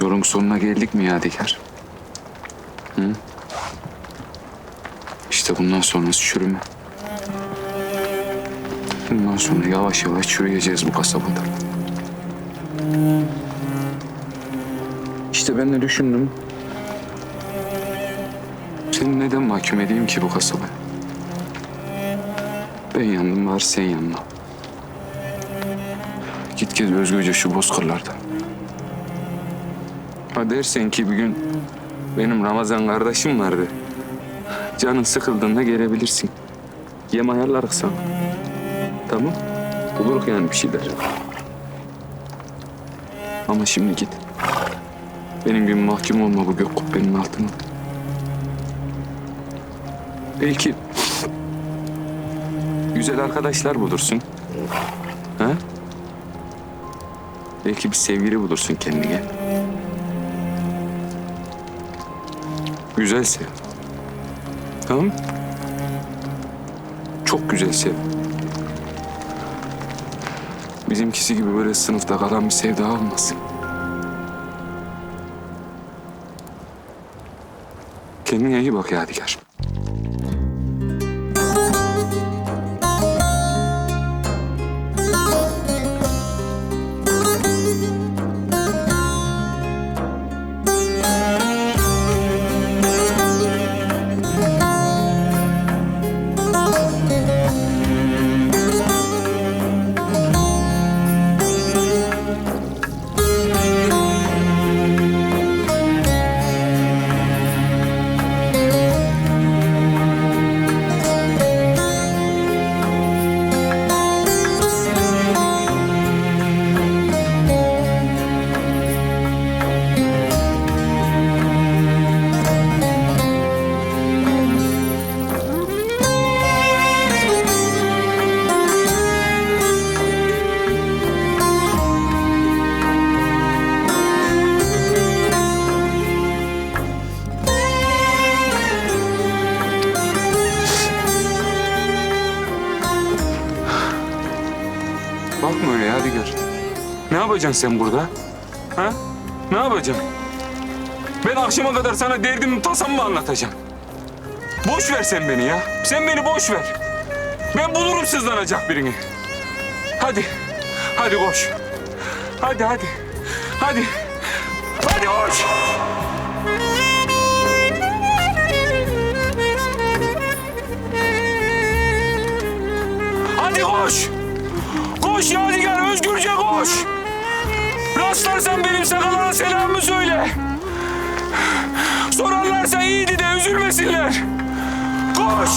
Yolun sonuna geldik mi Yadigar? Hı? İşte bundan sonrası çürüme. Bundan sonra yavaş yavaş çürüyeceğiz bu kasabada. İşte ben de düşündüm. Seni neden mahkum edeyim ki bu kasabaya? Ben yandım var sen yanma. Git gez özgürce şu bozkırlarda. Ha dersen ki bir gün benim Ramazan kardeşim vardı. Canın sıkıldığında gelebilirsin. Yem ayarlarız sana. Tamam. Buluruk yani bir şeyler. Ama şimdi git. Benim gibi mahkum olma bu gök kubbenin altına. Belki güzel arkadaşlar bulursun. Ha? Belki bir sevgili bulursun kendine. Güzel sev. Tamam? Çok güzel sev. Bizimkisi gibi böyle sınıfta kalan bir sevda olmasın. Kendine iyi bak Yadigar. Yadigar. Ne yapacaksın sen burada? Ha? Ne yapacaksın? Ben akşama kadar sana derdimi tasamı mı anlatacağım? Boş ver sen beni ya. Sen beni boş ver. Ben bulurum sızlanacak birini. Hadi. Hadi koş. Hadi hadi. Hadi. Hadi koş. Hadi koş. Koş Yadigar özgürce koş. Rastlarsan benim sakalına selamımı söyle. Sorarlarsa iyiydi de üzülmesinler. Koş.